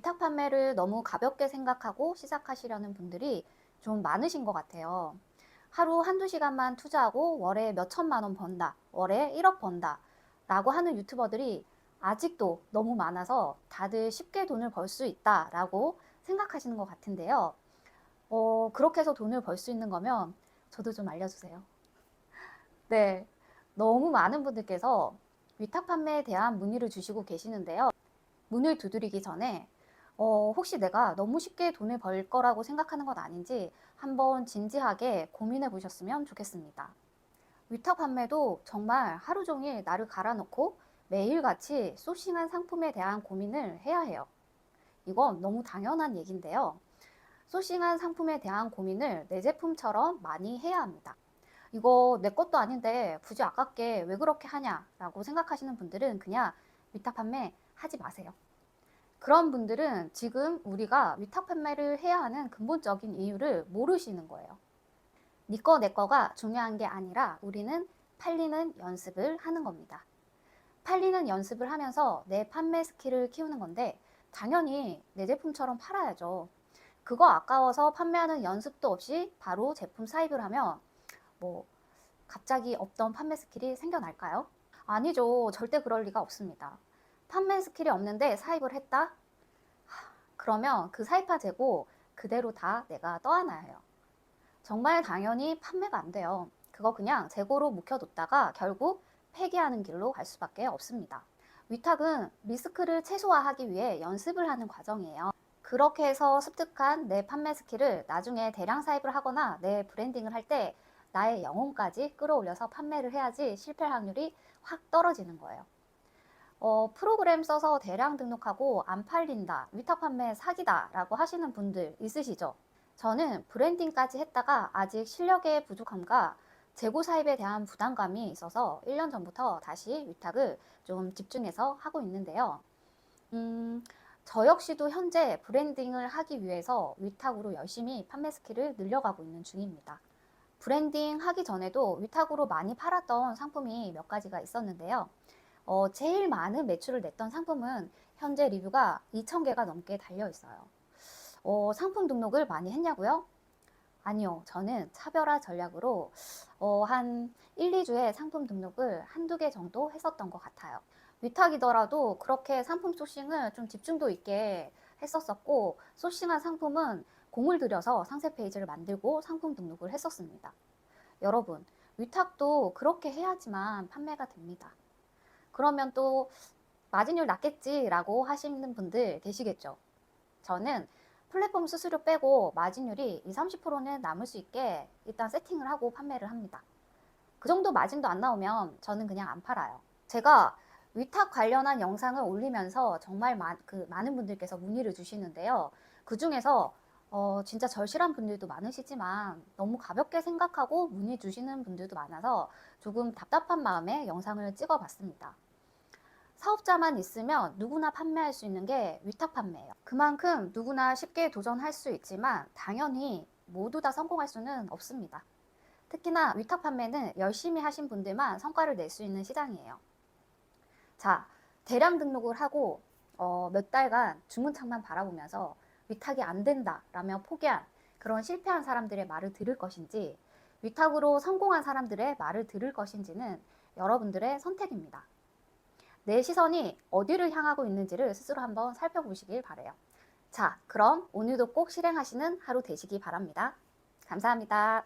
위탁 판매를 너무 가볍게 생각하고 시작하시려는 분들이 좀 많으신 것 같아요. 하루 한두 시간만 투자하고 월에 몇 천만 원 번다, 월에 1억 번다 라고 하는 유튜버들이 아직도 너무 많아서 다들 쉽게 돈을 벌 수 있다 라고 생각하시는 것 같은데요. 어, 그렇게 해서 돈을 벌 수 있는 거면 저도 좀 알려주세요. 네. 너무 많은 분들께서 위탁 판매에 대한 문의를 주시고 계시는데요. 문을 두드리기 전에 어, 혹시 내가 너무 쉽게 돈을 벌 거라고 생각하는 건 아닌지 한번 진지하게 고민해 보셨으면 좋겠습니다. 위탁 판매도 정말 하루 종일 나를 갈아놓고 매일같이 소싱한 상품에 대한 고민을 해야 해요. 이건 너무 당연한 얘기인데요. 소싱한 상품에 대한 고민을 내 제품처럼 많이 해야 합니다. 이거 내 것도 아닌데 굳이 아깝게 왜 그렇게 하냐라고 생각하시는 분들은 그냥 위탁 판매 하지 마세요. 그런 분들은 지금 우리가 위탁 판매를 해야 하는 근본적인 이유를 모르시는 거예요. 네 거, 내 거가 중요한 게 아니라 우리는 팔리는 연습을 하는 겁니다. 팔리는 연습을 하면서 내 판매 스킬을 키우는 건데 당연히 내 제품처럼 팔아야죠. 그거 아까워서 판매하는 연습도 없이 바로 제품 사입을 하면 뭐 갑자기 없던 판매 스킬이 생겨날까요? 아니죠. 절대 그럴 리가 없습니다. 판매 스킬이 없는데 사입을 했다? 하, 그러면 그 사입한 재고 그대로 다 내가 떠안아야 해요. 정말 당연히 판매가 안 돼요. 그거 그냥 재고로 묵혀뒀다가 결국 폐기하는 길로 갈 수밖에 없습니다. 위탁은 리스크를 최소화하기 위해 연습을 하는 과정이에요. 그렇게 해서 습득한 내 판매 스킬을 나중에 대량 사입을 하거나 내 브랜딩을 할 때 나의 영혼까지 끌어올려서 판매를 해야지 실패 확률이 확 떨어지는 거예요. 어, 프로그램 써서 대량 등록하고 안 팔린다, 위탁 판매 사기다 라고 하시는 분들 있으시죠? 저는 브랜딩까지 했다가 아직 실력의 부족함과 재고 사입에 대한 부담감이 있어서 1년 전부터 다시 위탁을 좀 집중해서 하고 있는데요. 음, 저 역시도 현재 브랜딩을 하기 위해서 위탁으로 열심히 판매 스킬을 늘려가고 있는 중입니다. 브랜딩 하기 전에도 위탁으로 많이 팔았던 상품이 몇 가지가 있었는데요. 어, 제일 많은 매출을 냈던 상품은 현재 리뷰가 2,000개가 넘게 달려 있어요. 어, 상품 등록을 많이 했냐고요? 아니요. 저는 차별화 전략으로 어, 한 1, 2주에 상품 등록을 한두 개 정도 했었던 것 같아요. 위탁이더라도 그렇게 상품 소싱을 좀 집중도 있게 했었었고, 소싱한 상품은 공을 들여서 상세 페이지를 만들고 상품 등록을 했었습니다. 여러분, 위탁도 그렇게 해야지만 판매가 됩니다. 그러면 또 마진율 낮겠지라고 하시는 분들 계시겠죠? 저는 플랫폼 수수료 빼고 마진율이 20, 30%는 남을 수 있게 일단 세팅을 하고 판매를 합니다. 그 정도 마진도 안 나오면 저는 그냥 안 팔아요. 제가 위탁 관련한 영상을 올리면서 정말 마, 그 많은 분들께서 문의를 주시는데요. 그 중에서 어, 진짜 절실한 분들도 많으시지만 너무 가볍게 생각하고 문의 주시는 분들도 많아서 조금 답답한 마음에 영상을 찍어 봤습니다. 사업자만 있으면 누구나 판매할 수 있는 게 위탁 판매예요. 그만큼 누구나 쉽게 도전할 수 있지만 당연히 모두 다 성공할 수는 없습니다. 특히나 위탁 판매는 열심히 하신 분들만 성과를 낼 수 있는 시장이에요. 자, 대량 등록을 하고 어, 몇 달간 주문창만 바라보면서 위탁이 안 된다라며 포기한 그런 실패한 사람들의 말을 들을 것인지 위탁으로 성공한 사람들의 말을 들을 것인지는 여러분들의 선택입니다. 내 시선이 어디를 향하고 있는지를 스스로 한번 살펴보시길 바래요. 자, 그럼 오늘도 꼭 실행하시는 하루 되시기 바랍니다. 감사합니다.